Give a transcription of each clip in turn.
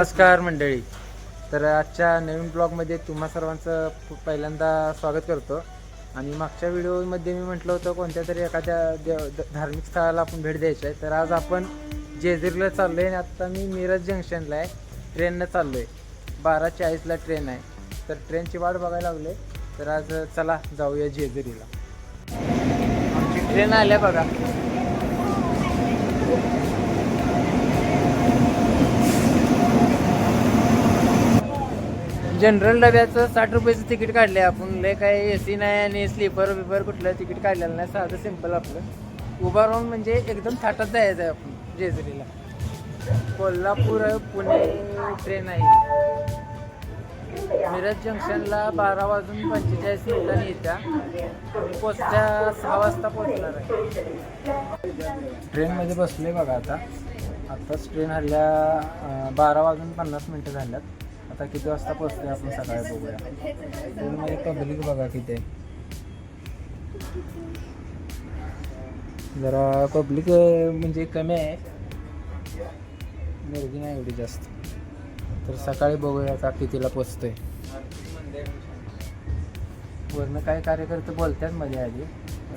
नमस्कार मंडळी. तर आजच्या नवीन ब्लॉगमध्ये तुम्हा सर्वांचं पहिल्यांदा स्वागत करतो. आणि मागच्या व्हिडिओमध्ये मी म्हटलं होतं कोणत्या तरी एखाद्या देव धार्मिक स्थळाला आपण भेट द्यायची आहे. तर आज आपण जेजुरीला चाललो आहे आणि आत्ता मी मिरज जंक्शनला आहे. ट्रेननं चाललो आहे बारा चाळीसला ट्रेन आहे. तर ट्रेनची वाट बघायला लागले तर आज चला जाऊया जेजुरीला. आमची ट्रेन आल्या बघा. जनरल डब्याचं साठ रुपयाचं तिकीट काढले आपण. लय काय ए सी नाही आणि स्लीपर बिपर कुठलं तिकीट काढलेलं नाही. साधं सिंपल आपलं. उभा राहून म्हणजे एकदम थाटात जायचं आहे आपण जेजुरीला. कोल्हापूर पुणे ट्रेन आहे मिरज जंक्शनला बारा वाजून पंचेचाळीस मिनिटांनी येत्या. पोचल्या सहा वाजता पोचणार आहे. ट्रेनमध्ये बसले बघा आता. आत्ताच ट्रेन हल्ल्या बारा वाजून पन्नास मिनटं झाल्यात. आता किती वाजता पोचते आपण सकाळी बघूया. ट्रेनमध्ये म्हणजे पब्लिक बघा किती. आहे जरा पब्लिक म्हणजे कमी आहे. गर्दी नाही एवढी जास्त. तर सकाळी बघूया का कितीला पोचतोय वरनं काय कार्यकर्ते बोलतात मध्ये आधी.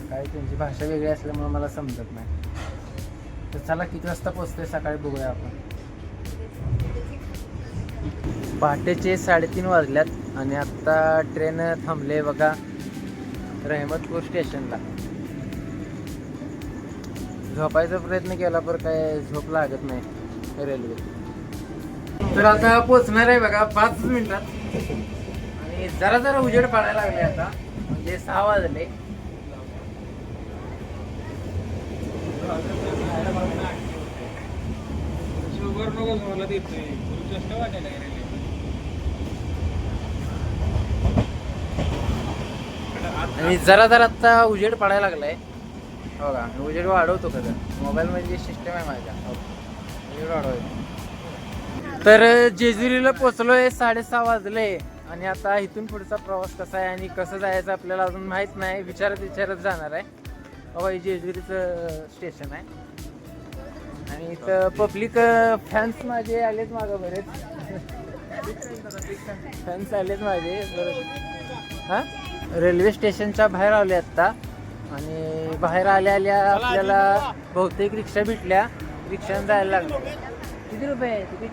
काय त्यांची भाषा वेगळी असल्यामुळे मला समजत नाही. तर चला किती वाजता पोचतोय सकाळी बघूया आपण. पहाटेचे साडेतीन वाजल्यात आणि आत्ता ट्रेन थांबले बघा रहमतपूर स्टेशनला. झोपायचा प्रयत्न केला पण काय झोप लागत नाही रेल्वे. तर आता पोचणार आहे बघा पाच मिनिटात. आणि जरा जरा उजेड पडायला लागले आता म्हणजे सहा वाजले. आणि जरा जरा आता उजेड पडायला लागलाय. हो का मी उजेड वाढवतो का मोबाईल म्हणजे मध्ये सिस्टम आहे माझ्या. हो. उजेड वाढवायचं तर जेजुरीला पोचलोय साडेसहा वाजले. आणि आता इथून पुढचा प्रवास कसा आहे आणि कसं जायचं आपल्याला अजून माहीत नाही. विचारत विचारत जाणार आहे. अहो हे जेजुरीचं स्टेशन आहे. आणि इथं पब्लिक फॅन्स माझे आलेत मागं बरेच. फॅन्स आलेत माझे बरोबर. हां? रेल्वे स्टेशनच्या बाहेर आले आत्ता. आणि बाहेर आल्या आल्या आपल्याला बहुतेक रिक्षा भेटल्या. रिक्षाने जायला लागलो किती रुपये आहे तिकीट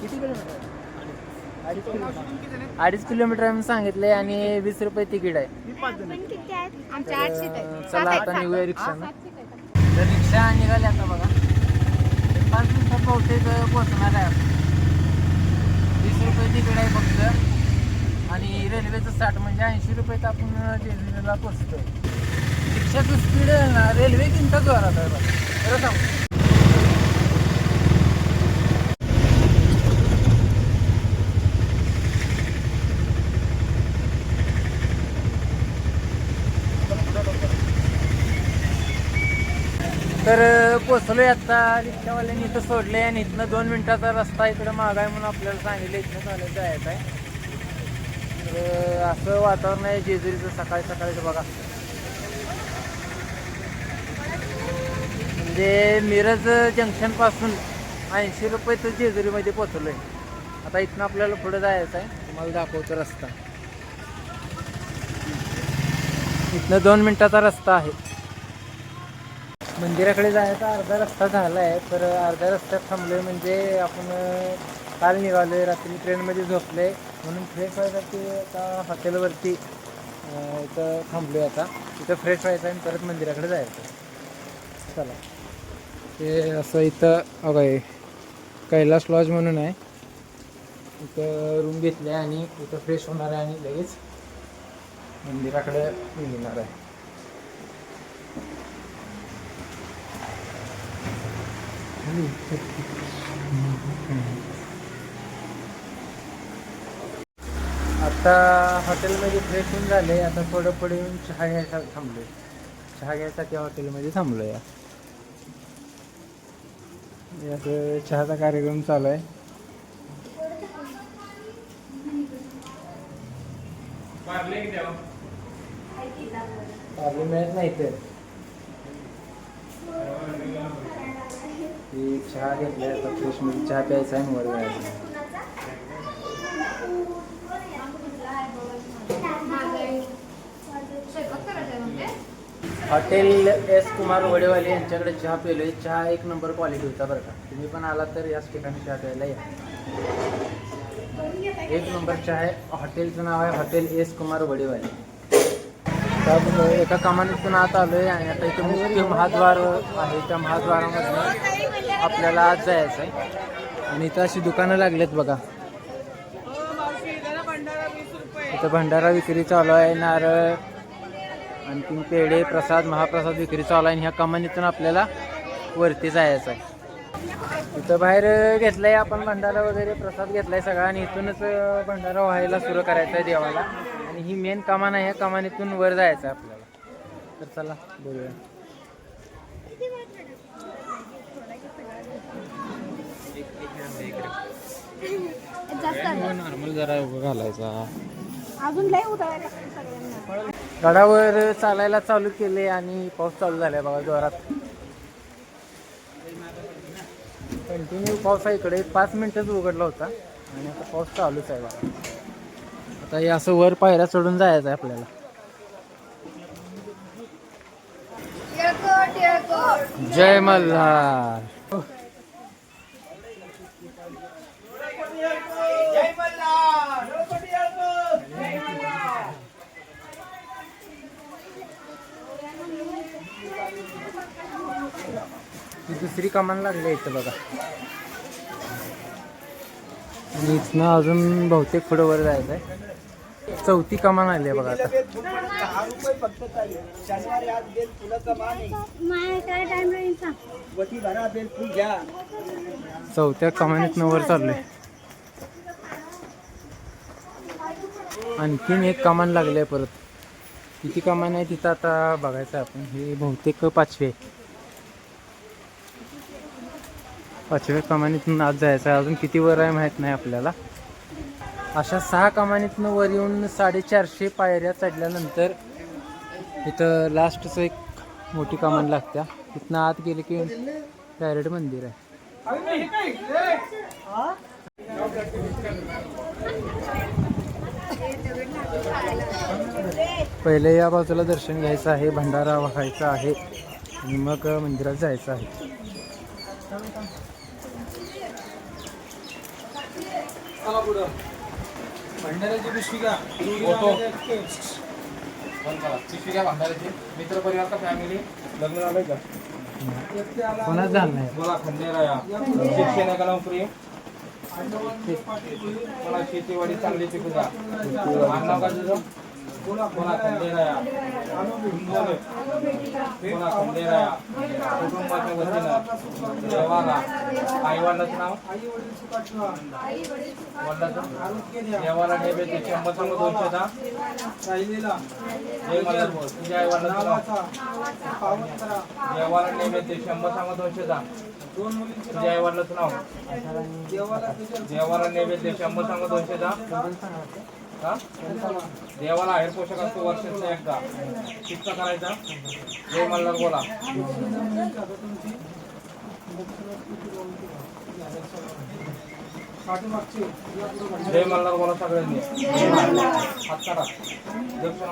किती किलोमीटर? अडीच किलोमीटर. अडीच किलोमीटर आम्ही सांगितले आणि वीस रुपये तिकीट आहे. चला आता निघूया रिक्षा तर रिक्षा निघाली आता बघा. पाच मिनिटात बहुतेक पोहोचणार आहे. वीस रुपये तिकीट आहे फक्त. आणि रेल्वेचं साठ म्हणजे ऐंशी रुपये तर आपण जेजुरीला पोचतोय रिक्षाचं स्पीड आहे ना रेल्वे किंमत जोरात आहे बघा खरं तर पोचलो आहे आत्ता रिक्षावाल्यांनी इथं सोडले आणि इथनं दोन मिनिटाचा रस्ता इकडं माग आहे म्हणून आपल्याला सांगितलं इथनं चालत जायचं आहे. तर असं वातावरण आहे जेजुरीचं सकाळी सकाळीचं बघा. म्हणजे मिरज जंक्शनपासून ऐंशी रुपये तर जेजुरीमध्ये आहे आता इथनं आपल्याला पुढं जायचं आहे. तुम्हाला दाखवतो रस्ता. इथनं दोन मिनिटाचा रस्ता आहे. मंदिराकडे जायचा अर्धा रस्ता झाला आहे तर अर्ध्या रस्त्यात थांबलोय म्हणजे आपण काल काल निघालोय रात्री ट्रेनमध्ये झोपले म्हणून फ्रेश व्हायसाठी आता हॉटेलवरती इथं इथं थांबलोय आता. तिथं फ्रेश व्हायचं आणि परत मंदिराकडे जायचं. चला. ते असं इथं अगं कैलास लॉज म्हणून आहे. इथं रूम घेतली आहे आणि इथं फ्रेश होणार आहे आणि लगेच मंदिराकडे निघणार आहे. आता हॉटेलमध्ये फ्रेश होऊन झाले. आता थोडं पुढे येऊन चहा घ्यायचा थांबलोय. चहा घ्यायसाठी हॉटेलमध्ये थांबलो या चहाचा कार्यक्रम चालू आहे. पार्ले मिळत नाही तर की चहा घेतलाय आता फ्रेशमध्ये चहा प्यायचा आहे आणि वर जायचं हॉटेल एस कुमार वडेवाले यांच्याकडे चहा पिलोय चहा एक नंबर क्वालिटी होता बरं का. तुम्ही पण आला तर याच ठिकाणी चहा प्यायला या. एक नंबर चहा आहे. हॉटेलचं नाव आहे हॉटेल एस कुमार वडेवाले. तर एका कमानीतून आत आलोय आणि आता इथे मुख्य महाद्वार आहे. त्या महाद्वारामध्ये आपल्याला आज जायचं आहे. आणि इथं अशी दुकानं लागलेत बघा. इथं भंडारा विक्री चालू आहे नारळ आणखीन पेढे प्रसाद महाप्रसाद विक्री चालू आहे आणि ह्या कमानीतून आपल्याला वरती जायचं आहे. इथं बाहेर घेतलंय आपण भंडारा वगैरे प्रसाद घेतलाय सगळा आणि इथूनच भंडारा व्हायला सुरू करायचा आहे देवाला. आणि ही मेन कमान आहे या कमानीतून वर जायचं आहे आपल्याला. तर चला बोलूया जास्त आलं. नॉर्मल जरा उभं घालायचा. अजून लय उतरायला गडावर चालायला चालू केले आणि पाऊस चालू झालाय बघा जोरात. कंटिन्यू पाऊस आहे इकडे. पाच मिनिटच उघडला होता. आणि आता पाऊस चालूच आहे बघा. आता हे असं वर पायऱ्या चढून जायचं आहे आपल्याला. जय मल्हार ही दुसरी कमान लागली इथं बघा. आणि इथनं अजून बहुतेक पुढं वर जायचं आहे चौथी कमान आली आहे बघा आता. चौथ्या कमानीत वर चाललोय. आणखीन एक कमान लागली आहे परत. किती कमान आहे तिथं आता बघायचं आहे आपण. हे बहुतेक पाचवे आहे. पाचव्या कमानीतून आज जायचं आहे. अजून किती वर आहे माहीत नाही आपल्याला. अशा सहा कमानीतनं वर येऊन साडेचारशे पायऱ्या चढल्यानंतर इथं लास्टचं एक मोठी कमान लागत्या. तिथनं आत गेले की डायरेक्ट मंदिर आहे. पहिले या बाजूला दर्शन घ्यायचं आहे भंडारा व्हायचा आहे आणि मग मंदिरात जायचं आहे. भंडाऱ्याची पिशवी का? पिशवी घ्या भंडाऱ्याची. मित्र परिवार का फॅमिली लग्न झालंय का? कोणाच झालं नाही. मला खंडेरा या. शिक्षण आहे का नोकरी? मला शेतीवाडी चांगली पिकू द्या. तुझं? कोणा खंडेरा कोणा कुटुंबाच्या वतीनं देवाला आई वडिलाचं नाव वडिलाचं देवाला नैवेद्य शंभर सांग दोनशे दहा जय मल्हार बोल तुझ्या आई नाव देवाला नैवेद्य शंभर सांग दोनशे दहा तुझ्या आई वडिलाचं नाव देवाला नैवेद्य शंभर सांग दोनशे दहा देवाला आहेर पोषक असतो वर्षाचा एकदा. कितका करायचा? जय मल्हार बोला. जय मल्हार बोला सगळ्यांनी. हात करा दक्षिण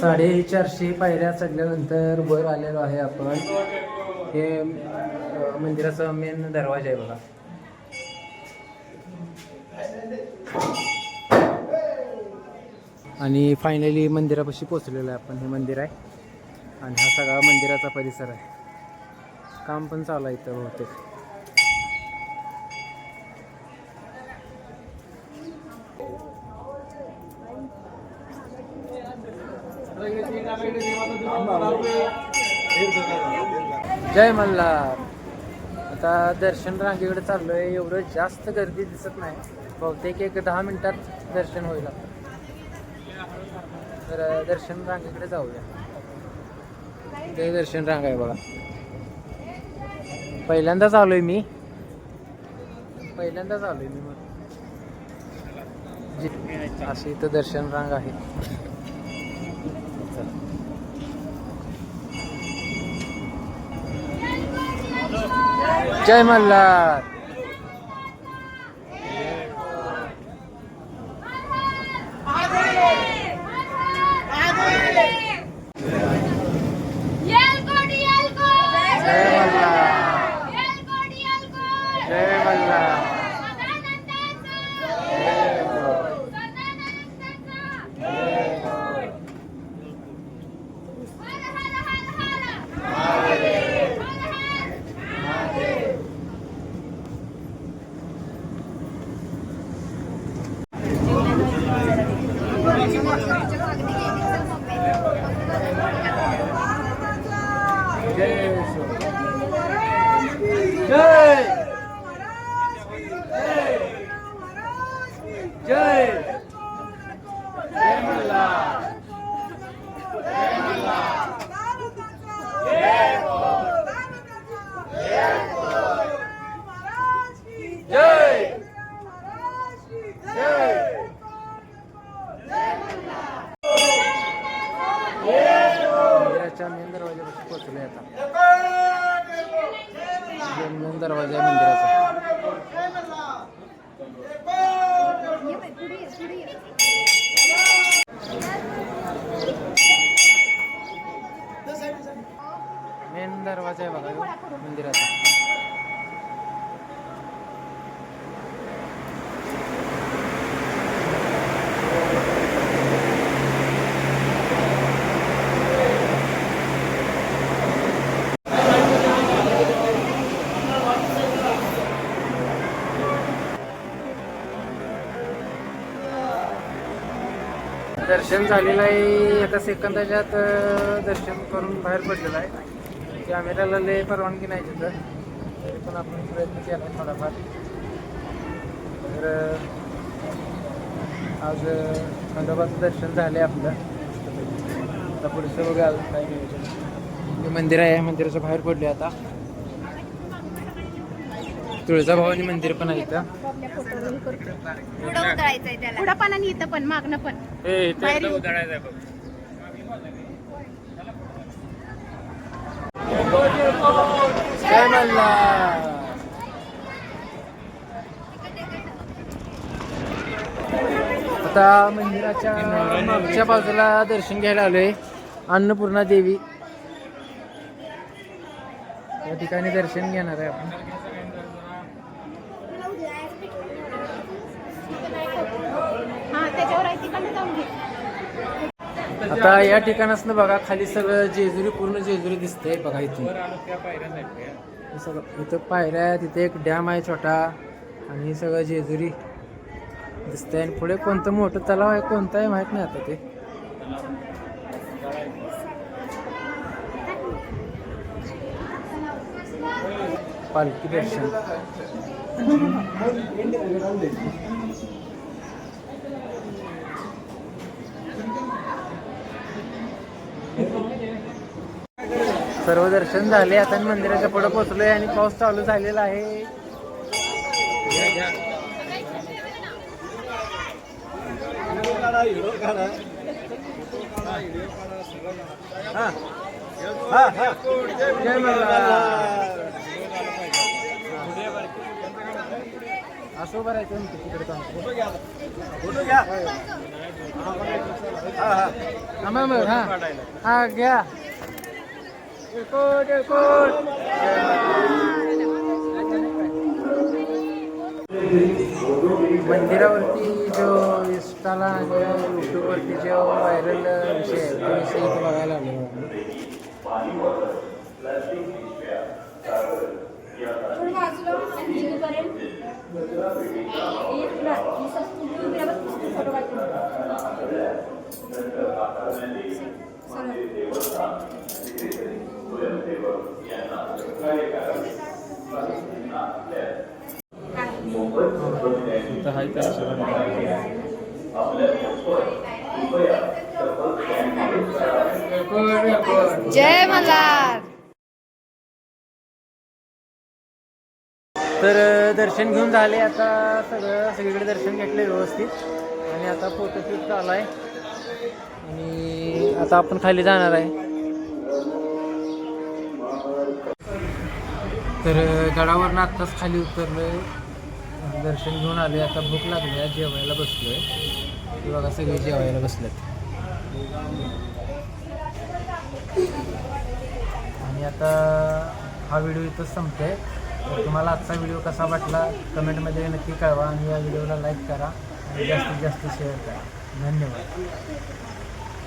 साडेचारशे पायऱ्या चढल्यानंतर वर आलेलो आहे आपण. हे मंदिराचा मेन दरवाजा आहे बघा. आणि फायनली मंदिरापाशी पोचलेलो आहे आपण. हे मंदिर आहे. आणि हा सगळा मंदिराचा परिसर आहे. काम पण चालू आहे इथं बहुतेक. जय मल्हार. आता दर्शन रांगेकडे चाललोय. एवढं जास्त गर्दी दिसत नाही. बहुतेक एक दहा मिनिटात दर्शन होईल आपलं. तर दर्शन रांगेकडे जाऊया. ते दर्शन रांग आहे बघा. पहिल्यांदाच आलोय मी. पहिल्यांदाच आलोय मी मग. असे अशी इथं दर्शन रांग आहे. जय मल्हार जय मल्हार जय मल्हार जय येशू. जय जय जय मल्हार जय जय मंदिराच्या मेन दरवाजापासून पोहोचलोय आता जो मेन दरवाजा आहे मंदिराचा मेन दरवाजा आहे बघा ह्यो मंदिराचा दर्शन झालेलं आहे. एका सेकंदाच्या आत दर्शन करून बाहेर पडलेलं आहे. कॅमेऱ्याला लय परवानगी नाही तिथं. तरी पण आपण प्रयत्न केला आहे थोडाफार. तर आज खंडोबाचं दर्शन झालं आहे आपलं. आता पुढचं बघा अजून काय नियोजन. हे मंदिर आहे. मंदिराच्या बाहेर पडले आता. तुळजाभवानी मंदिर पण आहे इथं. पुढं पण आणि इथं पण मागणं पण. बाहेर येऊ. जय मल्हार आता मंदिराच्या मागच्या बाजूला दर्शन घ्यायला आलोय. अन्नपूर्णा देवी. या ठिकाणी दर्शन घेणार आहे आपण. आता या ठिकाणाचं बघा खाली सगळं जेजुरी पूर्ण जेजुरी दिसतंय बघा इथून. सगळं इथं पायऱ्या आहेत तिथे एक डॅम आहे छोटा आणि सगळं जेजुरी दिसतंय. आणि पुढे कोणतं मोठं तलाव आहे कोणतं आहे माहीत नाही आता ते. पालखी दर्शन. सर्व दर्शन झाले. आता मंदिराच्या पुढे पोहोचलोय आणि पाऊस चालू झालेला आहे. असं बरं तिकडे हा. हा घ्या. मंदिरावरती जो इंस्टाला आणि यूट्यूबवरती जो व्हायरल विषय आहे तो विषय इथं बघायला आलो. जय मल्हार. तर दर्शन घेऊन झाले आता सगळं सगळीकडे दर्शन घेतले व्यवस्थित. आणि आता फोटोशूट चालू आहे. आणि आता आपण खाली जाणार आहे. तर गडावरनं आत्ताच खाली उतरलो आहे दर्शन घेऊन आले आता भूक लागली आहे जेवायला बसतो आहे की बघा सगळे जेवायला बसलेत. आणि आता हा व्हिडिओ इथंच संपतो आहे तुम्हाला आजचा व्हिडिओ कसा वाटला कमेंटमध्ये नक्की कळवा आणि या व्हिडिओला लाईक करा आणि जास्तीत जास्त शेअर करा. धन्यवाद.